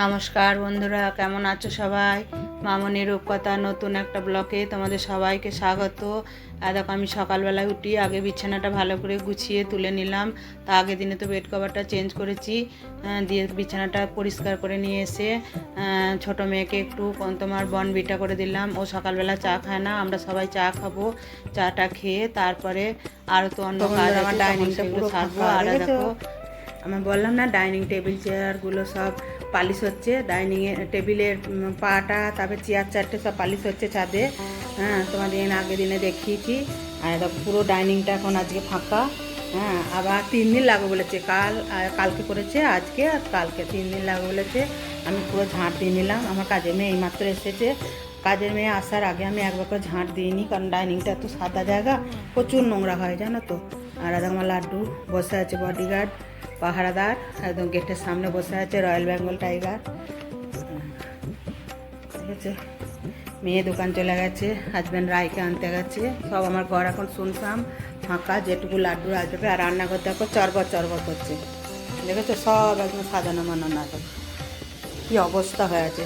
নমস্কার বন্ধুরা কেমন আছো সবাই? মামনির রূপকথা নতুন একটা ব্লকে তোমাদের সবাইকে স্বাগত। দেখো আমি সকালবেলায় উঠি আগে বিছানাটা ভালো করে গুছিয়ে তুলে নিলাম। তা আগের দিনে তো বেড কভারটা চেঞ্জ করেছি দিয়ে বিছানাটা পরিষ্কার করে নিয়ে এসে ছোট মেয়েকে একটু তোমার বনবিটা করে দিলাম। ও সকালবেলা চা খায় না আমরা সবাই চা খাব চাটা খেয়ে তারপরে আরও তো অন্য কাজ আমার ডাইনিংটা পুরো সারবো আর? দেখো আমি বললাম না ডাইনিং টেবিল চেয়ারগুলো সব পালিশ হচ্ছে ডাইনিংয়ের টেবিলের পাটা, তারপরে চেয়ার চারটে সব পালিশ হচ্ছে ছাদে। হ্যাঁ তোমাদের আগের দিনে দেখিয়েছি। আর পুরো ডাইনিংটা এখন আজকে ফাঁকা। হ্যাঁ আবার তিন দিন লাগবে বলেছে। কাল কালকে করেছে, আজকে আর কালকে তিন দিন লাগবে বলেছে। আমি পুরো ঝাঁট দিয়ে নিলাম। আমার কাজের মেয়ে এইমাত্র এসেছে। কাজের মেয়ে আসার আগে আমি একবার করে ঝাঁট দিইনি কারণ ডাইনিংটা এত সাদা জায়গা, প্রচুর নোংরা হয়, জানো তো। আর আমার লাড্ডু বসে আছে বডিগার্ড পাহারাদার, একদম গেটের সামনে বসে আছে রয়্যাল বেঙ্গল টাইগার। ঠিক আছে? মেয়ে দোকান চলে গেছে হাজব্যান্ড রায়কে আনতে গেছে। সব আমার ঘর এখন শুনতাম ফাঁকা, যেটুকু লাড্ডু আসবে আর রান্নাঘর দেখো চরবর চরবর করছে। দেখেছ? সব একদম সাজানো মানানো দেখো কী অবস্থা হয়ে আছে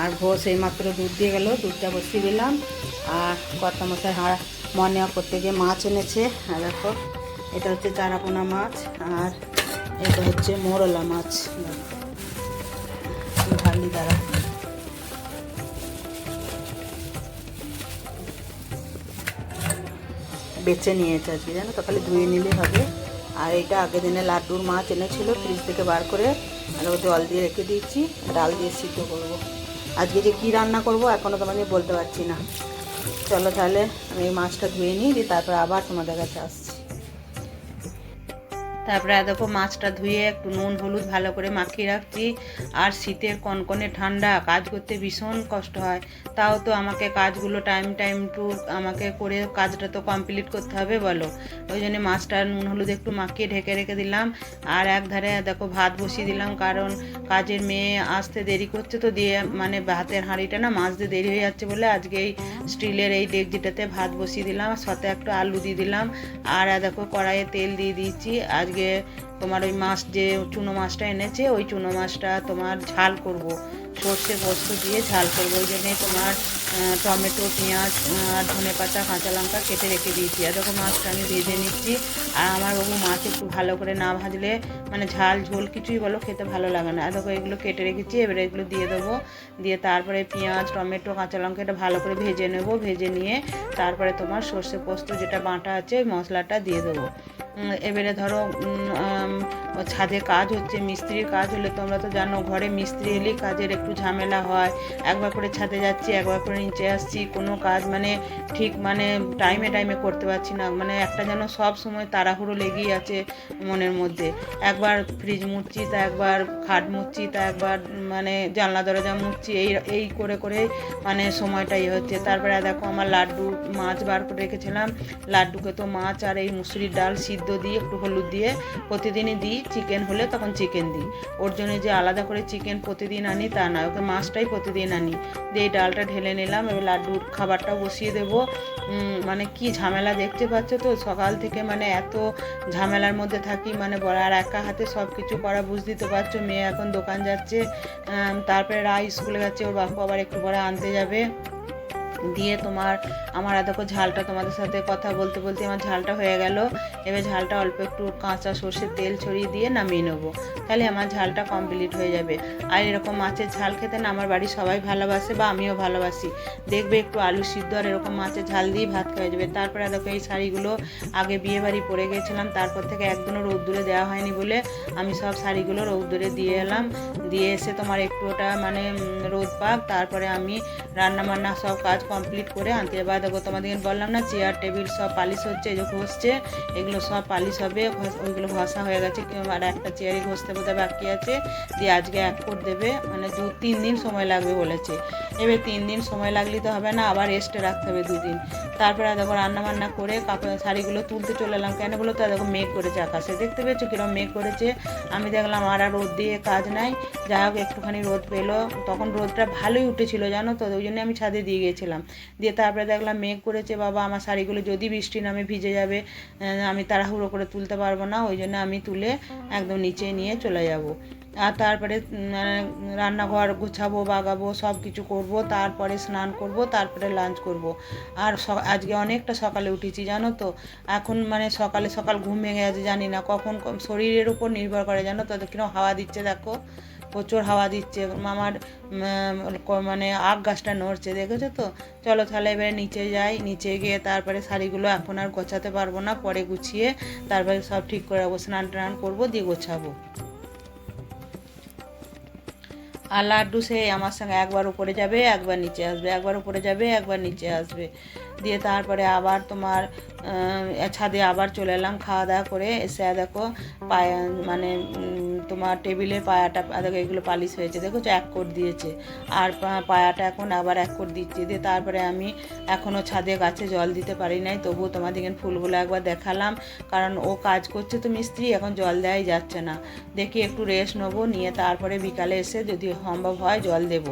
আর ভোর সেই মাত্র দুধ দিয়ে গেলো, দুধটা বসিয়ে দিলাম। আর কর্তা মশাই হাড় মনে করতে গিয়ে মাছ এনেছে। আর দেখো, এটা হচ্ছে চারাপোনা মাছ। আর এটা হচ্ছে মোরলা মাছ। ঢালি দ্বারা বেছে নিয়েছে আজকে, জানো তো? খালি ধুয়ে নিলেই হবে। আর এটা আগের দিনে লাড্ডুর মাছ এনেছিল, ফ্রিজ থেকে বার করে। আর জল দিয়ে রেখে দিয়েছি, ডাল দিয়ে সিদ্ধ করব। আজকে যে কী রান্না করব এখনও তোমাকে বলতে পারছি না। চলো তাহলে আমি এই মাছটা ধুয়ে নিই, দিয়ে তারপরে আবার তোমাদের কাছে আসছি। তারপরে দেখো মাছটা ধুয়ে একটু নুন, হলুদ ভালো করে মাখিয়ে রাখছি। আর শীতের কনকনে ঠান্ডা, কাজ করতে ভীষণ কষ্ট হয়। তাও তো আমাকে কাজগুলো টাইম টাইম টু আমাকে করে কাজটা তো কমপ্লিট করতে হবে, বলো। ওই জন্য মাছটা নুন, হলুদ একটু মাখিয়ে ঢেকে রেখে দিলাম। আর এক ধারে দেখো ভাত বসিয়ে দিলাম, কারণ কাজের মেয়ে আসতে দেরি করছে তো দিয়ে মানে ভাতের হাঁড়িটা না মাছতে দেরি হয়ে যাচ্ছে বলে আজকে এই স্টিলের এই ডেকজিটাতে ভাত বসিয়ে দিলাম সাথে একটু আলু দিয়ে দিলাম। আর দেখো কড়াইয়ে তেল দিয়ে দিয়েছি। আজকে তোমার ওই মাছ যে চুনো মাছটা এনেছে, ওই চুনো মাছটা তোমার ঝাল করব। সর্ষে পোস্ত দিয়ে ঝাল করব। ওই জন্যে তোমার টমেটো, পেঁয়াজ, আর ধনে পাতা, কাঁচা লঙ্কা কেটে রেখে দিয়েছি। আর দেখো মাছটা আমি ভেজে নিচ্ছি। আর আমার বাবু মাছ একটু ভালো করে না ভাজলে মানে ঝাল ঝোল কিছুই বলো, খেতে ভালো লাগে না। আর দেখো এগুলো কেটে রেখেছি, এবারে এগুলো দিয়ে দেবো। দিয়ে তারপরে পেঁয়াজ, টমেটো, কাঁচা লঙ্কা এটা ভালো করে ভেজে নেব। ভেজে নিয়ে তারপরে তোমার সর্ষে পোস্ত যেটা বাঁটা আছে, ওই মশলাটা দিয়ে দেবো। এবারে ধরো ছাদে কাজ হচ্ছে, মিস্ত্রির কাজ হলে তোমরা তো জানো, ঘরে মিস্ত্রি এলেই কাজের একটু ঝামেলা হয়। একবার করে ছাদে যাচ্ছি, একবার করে নিচে আসছি, কোনো কাজ মানে ঠিক মানে টাইমে টাইমে করতে পারছি না। মানে একটা যেন সব সময় তাড়াহুড়ো লেগেই আছে মনের মধ্যে। একবার ফ্রিজ মুড়ছি তা একবার খাট মুছছি, তা একবার মানে জানলা, দরজা মুছছি, এই এই করে করে মানে সময়টা ইয়ে হচ্ছে। তারপরে দেখো আমার লাড্ডু মাছ বার করে রেখেছিলাম। লাড্ডুকে তো মাছ আর এই মুসুরির ডাল সিদ্ধ দিয়ে, একটু হলুদ দিয়ে প্রতিদিনই দিই। চিকেন হলে তখন চিকেন দিই। ওর জন্য যে আলাদা করে চিকেন প্রতিদিন আনি তা না, ওকে মাছটাই প্রতিদিন আনি। দিয়ে ডালটা ঢেলে নিলাম, এবার লাড্ডুর খাবারটাও বসিয়ে দেবো। মানে কি ঝামেলা দেখতে পাচ্ছ তো? সকাল থেকে মানে এত ঝামেলার মধ্যে থাকি মানে বড় আর একা হাতে সব কিছু করা বুঝতেই তো পারছ, মেয়ে এখন দোকান যাচ্ছে। তারপরে রাই স্কুলে যাচ্ছে, ওর বাপু আবার একটু পরে আনতে যাবে। দিয়ে তোমার, আমার দেখো ঝালটা তোমাদের সাথে কথা বলতে বলতে আমার ঝালটা হয়ে গেল। এবার ঝালটা অল্প একটু কাঁচা সর্ষের তেল ছড়িয়ে দিয়ে নামিয়ে নেব। তাহলে আমার ঝালটা কমপ্লিট হয়ে যাবে। আর এরকম মাছের ঝাল খেতে না আমার বাড়ির সবাই ভালোবাসে বা আমিও ভালোবাসি। দেখবে একটু আলু সিদ্ধ আর এরকম মাছের ঝাল দিয়ে ভাত খাওয়া যাবে। তারপরে দেখো এই শাড়িগুলো আগে বিয়ে বাড়ি পরে গেছিলাম, তারপর থেকে একদিনও রোদ্দুরে দেওয়া হয়নি বলে আমি সব শাড়িগুলো রোদ্দুরে দিয়ে এলাম। দিয়ে এসে তোমার একটু ওটা মানে রোদ পাক, তারপরে আমি রান্না বান্না সব কাজ কমপ্লিট করে আনতে। যাব আর দেখো তোমাদের বললাম না চেয়ার টেবিল সব পালিশ হচ্ছে, এই যে ঘষছে, এগুলো সব পালিশ হবে ওইগুলো ঘষা হয়ে গেছে আর একটা চেয়ারই ঘষতে বোধহয় বাকি আছে দিয়ে আজকে এক কোট দেবে মানে দু, তিন দিন সময় লাগবে বলেছে। এবার তিন দিন সময় লাগলে তো হবে না, আবার রেস্টে রাখতে হবে দুদিন তারপরে দেখো রান্না বান্না করে কাপড় শাড়িগুলো তুলতে চলে এলাম। কেন বলো তো? দেখো মেঘ করেছে আকাশে। দেখতে পেয়েছ কিরম মেঘ করেছে? আমি দেখলাম আর আর রোদ দিয়ে কাজ নাই। যাই হোক, একটুখানি রোদ পেল। তখন রোদটা ভালোই উঠেছিল, জানো তো? ওই জন্য আমি ছাদে দিয়ে গিয়েছিলাম। দিয়ে তারপরে দেখলাম মেঘ করেছে, বাবা, আমার শাড়িগুলো যদি বৃষ্টি নামে ভিজে যাবে আমি তাড়াহুড়ো করে তুলতে পারব না, ওই জন্য আমি তুলে একদম নিচে নিয়ে চলে যাব। আর তারপরে রান্নাঘর গোছাবো, বাগাবো সব কিছু করব, তারপরে স্নান করব, তারপরে লাঞ্চ করব। আর আজকে অনেকটা সকালে উঠেছি, জানো তো? এখন মানে সকালে সকাল ঘুম ভেঙে গেছে, জানি না কখন শরীরের উপর নির্ভর করে, জানো তো? কীরকম হাওয়া দিচ্ছে, দেখো? প্রচুর হাওয়া দিচ্ছে, মামার মানে আখ গাছটা নড়ছে, দেখেছ তো? চলো তাহলে এবারে নিচে যাই, নিচে গিয়ে তারপরে শাড়িগুলো এখন আর গোছাতে পারব না, পরে গুছিয়ে তারপরে সব ঠিক করে রাখব স্নান টান করব, দিয়ে গোছাবো। আর লাড্ডু সে আমার সঙ্গে একবার উপরে যাবে, একবার নিচে আসবে, একবার উপরে যাবে, একবার নিচে আসবে। দিয়ে তারপরে আবার তোমার ছাদে আবার চলে এলাম খাওয়া দাওয়া করে। এসে দেখো পায়া মানে তোমার টেবিলের পায়াটা দেখো এগুলো পালিশ হয়েছে। দেখো এক কোট দিয়েছে। আর পায়াটা এখন আবার এক কোট দিচ্ছে। দিয়ে তারপরে আমি এখনও ছাদে গাছে জল দিতে পারি নাই। তবুও তোমাদেরকে ফুলগুলো একবার দেখালাম। কারণ ও কাজ করছে তো মিস্ত্রি, এখন জল দেওয়াই যাচ্ছে না। দেখি একটু রেস্ট নেব, নিয়ে তারপরে বিকালে এসে যদি সম্ভব হয় জল দেব।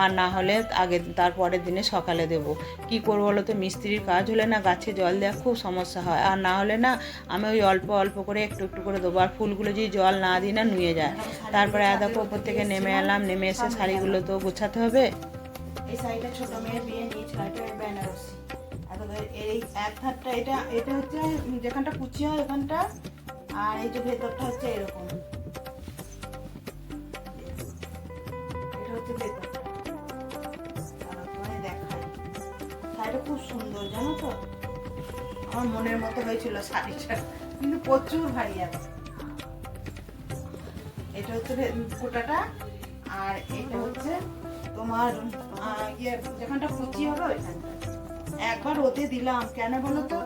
আর না হলে আগে তারপরের দিনে সকালে দেব। কি করব বলো তো মিস্ত্রির কাজ হলে না গাছে জল দেওয়া খুব সমস্যা হয়। আর না হলে না আমি ওই অল্প অল্প করে একটু একটু করে দেবো। আর ফুলগুলো যদি জল না দিই না নুয়ে যায়। তারপরে দেখো ওপর থেকে নেমে এলাম। নেমে এসে শাড়িগুলো তো গোছাতে হবে। এই ছোট বিয়ে নিয়ে বেনারসি। এই এক এটা এটা হচ্ছে, যেখানটা কুচি হয় ওখানটা, আর এই যে ভেতরটা হচ্ছে এরকম। শাড়িটা খুব সুন্দর, জানো তো? আমার মনের মতো হয়েছিল শাড়িটা, কিন্তু প্রচুর ভারী আছে। এটা হচ্ছে কোটাটা, আর এটা হচ্ছে তোমার ইয়ে যেখানটা কুচি হবে ওইখানটা। একবার ওতে দিলাম। কেন বলো তো?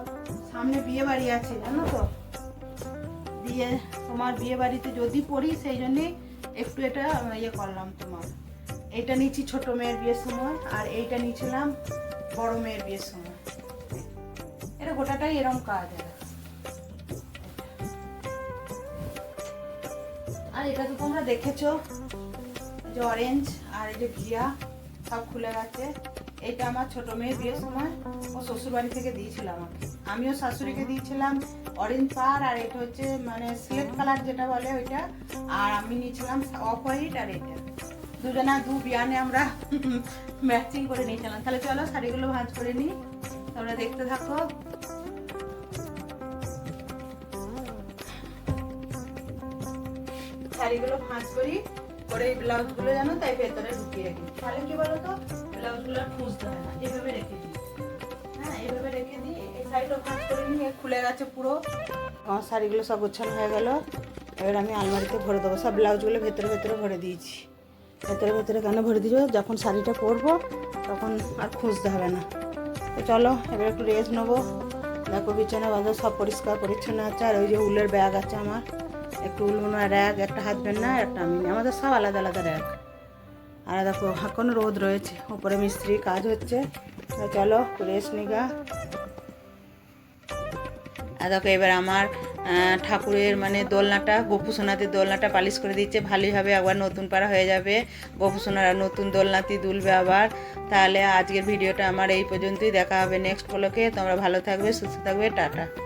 সামনে বিয়ে বাড়ি আছে, জানো তো? বিয়ে, তোমার বিয়ে বাড়িতে যদি পড়ি, সেই জন্যে একটু এটা ইয়ে করলাম তোমার। এইটা নিচ্ছি ছোট মেয়ের বিয়ের সময়, আর এইটা নিয়েছিলাম বড় মেয়ের বিয়ের সময়। এটা গোটাটাই এরকম কাজ আর এটা তো তোমরা দেখেছ, যে অরেঞ্জ আর এই যে ঘিয়া সব খুলে গেছে। এটা আমার ছোট মেয়ের বিয়ের সময়, ও শ্বশুর বাড়ি থেকে দিয়েছিল আমাকে। আমিও শাশুড়িকে দিয়েছিলাম অরেঞ্জ পার, আর এটা হচ্ছে মানে সিলেট কালার যেটা বলে ওইটা, আর আমি নিয়েছিলাম অফ হোয়াইট আর এটা। দুজনা দু বিয়ানে আমরা ম্যাচিং করে নিয়েছিলাম। তাহলে চলো শাড়িগুলো ভাঁজ করে নিই তোমরা দেখতে থাকো। শাড়িগুলো ভাঁজ করি। করে এই ব্লাউজগুলো জানো, তাই ভেতরে ঢুকিয়ে রাখি। তাহলে কি বলো তো ব্লাউজগুলো খুঁজতে হয় না। হ্যাঁ এইভাবে রেখে দিই। শাড়িটা ভাঁজ করে নিয়ে খুলে গেছে পুরো। আমার শাড়িগুলো সব গোছানো হয়ে গেল। এবার আমি আলমারিতে ভরে দেবো। সব ব্লাউজগুলো ভেতরে ভেতরে ভরে দিয়েছি। ভেতরে ভেতরে কেন ভরে দিয়েছি? যখন শাড়িটা পরবো, তখন আর খুঁজতে হবে না। তো চলো, এবার একটু রেস্ট নেব। দেখো বিছানা বাজার সব পরিষ্কার, পরিচ্ছন্ন আছে। আর ওই যে উলের ব্যাগ আছে আমার। একটু উলমোনা র্যাক একটা হাজব্যান্ড না, একটা আমি। আমাদের সব আলাদা আলাদা র্যাক আর দেখো, এখন রোদ রয়েছে। উপরে মিস্ত্রি কাজ হচ্ছে। চলো রেস্ট নিগা। আর দেখো, এবার আমার ঠাকুরের মানে দোলনাটা গোপুসোনাতে দোলনাটা পালিশ করে দিচ্ছে। ভালোইভাবে আবার নতুন পাড়া হয়ে যাবে। গোপুসোনার নতুন দোলনাতি দুলবে আবার। তাহলে আজকের ভিডিওটা আমার এই পর্যন্তই। দেখা হবে নেক্সট ব্লকে তোমরা ভালো থাকবে, সুস্থ থাকবে। টাটা।